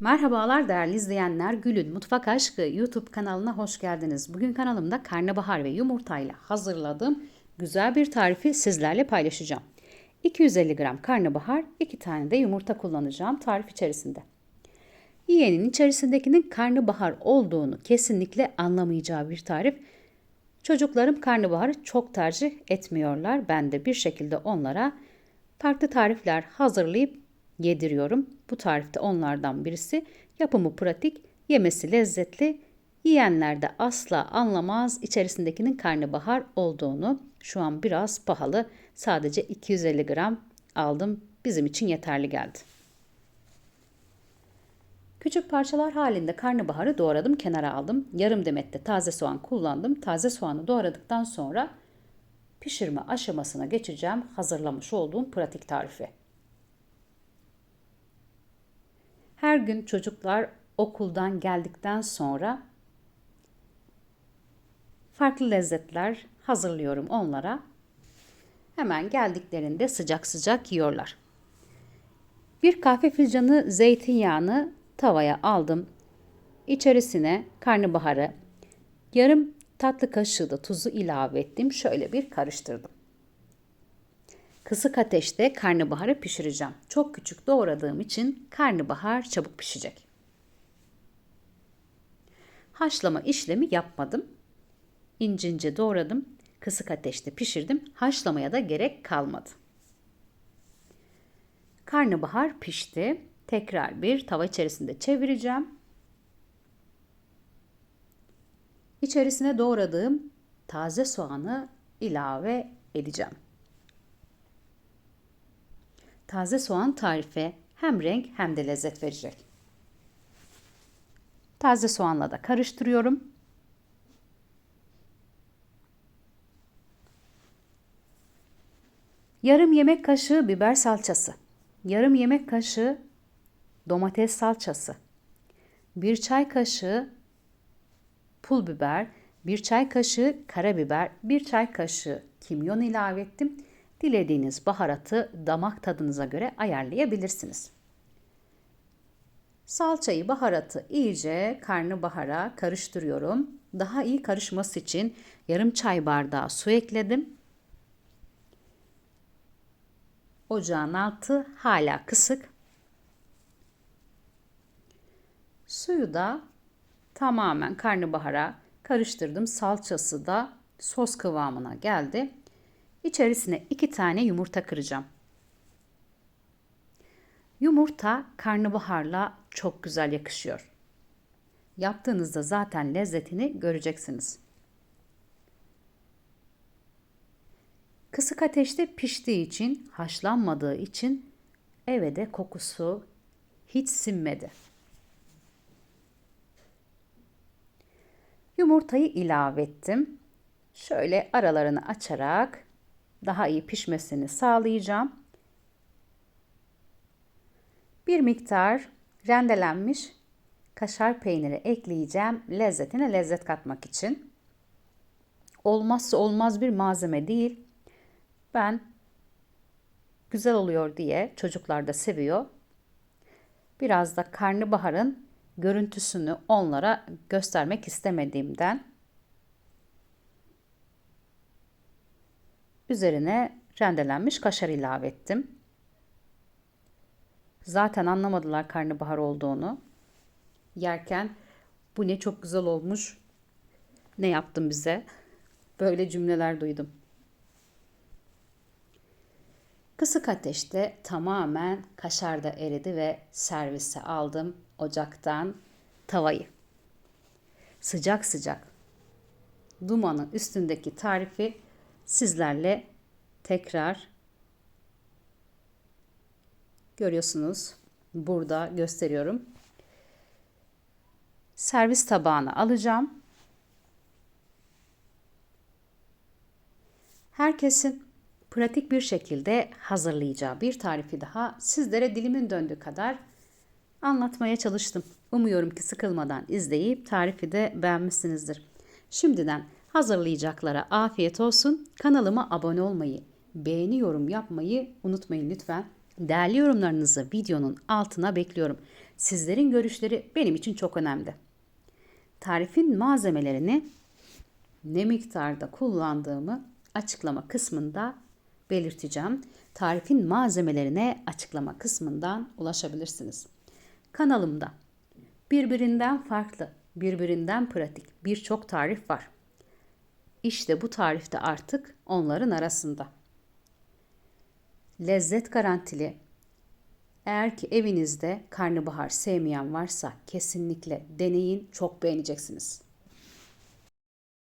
Merhabalar değerli izleyenler. Gül'ün Mutfak Aşkı YouTube kanalına hoş geldiniz. Bugün kanalımda karnabahar ve yumurtayla hazırladığım güzel bir tarifi sizlerle paylaşacağım. 250 gram karnabahar, 2 tane de yumurta kullanacağım tarif içerisinde. Yiyenin içerisindekinin karnabahar olduğunu kesinlikle anlamayacağı bir tarif. Çocuklarım karnabaharı çok tercih etmiyorlar. Ben de bir şekilde onlara farklı tarifler hazırlayıp yediriyorum. Bu tarifte onlardan birisi. Yapımı pratik, yemesi lezzetli. Yiyenler de asla anlamaz içerisindekinin karnabahar olduğunu. Şu an biraz pahalı. Sadece 250 gram aldım. Bizim için yeterli geldi. Küçük parçalar halinde karnabaharı doğradım, kenara aldım. Yarım demet de taze soğan kullandım. Taze soğanı doğradıktan sonra pişirme aşamasına geçeceğim hazırlamış olduğum pratik tarifi. Her gün çocuklar okuldan geldikten sonra farklı lezzetler hazırlıyorum onlara. Hemen geldiklerinde sıcak sıcak yiyorlar. Bir kahve fincanı zeytinyağını tavaya aldım. İçerisine karnabaharı, yarım tatlı kaşığı da tuzu ilave ettim. Şöyle bir karıştırdım. Kısık ateşte karnabaharı pişireceğim. Çok küçük doğradığım için karnabahar çabuk pişecek. Haşlama işlemi yapmadım. İnce ince doğradım. Kısık ateşte pişirdim. Haşlamaya da gerek kalmadı. Karnabahar pişti. Tekrar bir tava içerisinde çevireceğim. İçerisine doğradığım taze soğanı ilave edeceğim. Taze soğan tarife hem renk hem de lezzet verecek. Taze soğanla da karıştırıyorum. Yarım yemek kaşığı biber salçası, yarım yemek kaşığı domates salçası, bir çay kaşığı pul biber, bir çay kaşığı karabiber, bir çay kaşığı kimyon ilave ettim. Dilediğiniz baharatı damak tadınıza göre ayarlayabilirsiniz. Salçayı, baharatı iyice karnabahara karıştırıyorum. Daha iyi karışması için yarım çay bardağı su ekledim. Ocağın altı hala kısık. Suyu da tamamen karnabahara karıştırdım. Salçası da sos kıvamına geldi. İçerisine iki tane yumurta kıracağım. Yumurta karnabaharla çok güzel yakışıyor. Yaptığınızda zaten lezzetini göreceksiniz. Kısık ateşte piştiği için, haşlanmadığı için eve de kokusu hiç sinmedi. Yumurtayı ilave ettim. Şöyle aralarını açarak daha iyi pişmesini sağlayacağım. Bir miktar rendelenmiş kaşar peyniri ekleyeceğim lezzetine lezzet katmak için. Olmazsa olmaz bir malzeme değil. Ben güzel oluyor diye çocuklar da seviyor. Biraz da karnabaharın görüntüsünü onlara göstermek istemediğimden Üzerine rendelenmiş kaşar ilave ettim. Zaten anlamadılar karnabahar olduğunu. Yerken bu ne çok güzel olmuş. Ne yaptın bize? Böyle cümleler duydum. Kısık ateşte tamamen kaşar da eridi ve servise aldım ocaktan tavayı. Sıcak sıcak dumanın üstündeki tarifi sizlerle tekrar görüyorsunuz. Burada gösteriyorum. Servis tabağına alacağım. Herkesin pratik bir şekilde hazırlayacağı bir tarifi daha sizlere dilimin döndüğü kadar anlatmaya çalıştım. Umuyorum ki sıkılmadan izleyip tarifi de beğenmişsinizdir. Şimdiden Hazırlayacaklara afiyet olsun. Kanalıma abone olmayı, beğeni yorum yapmayı unutmayın lütfen. Değerli yorumlarınızı videonun altına bekliyorum. Sizlerin görüşleri benim için çok önemli. Tarifin malzemelerini ne miktarda kullandığımı açıklama kısmında belirteceğim. Tarifin malzemelerine açıklama kısmından ulaşabilirsiniz. Kanalımda birbirinden farklı, birbirinden pratik birçok tarif var. İşte bu tarifte artık onların arasında. Lezzet garantili. Eğer ki evinizde karnabahar sevmeyen varsa kesinlikle deneyin, çok beğeneceksiniz.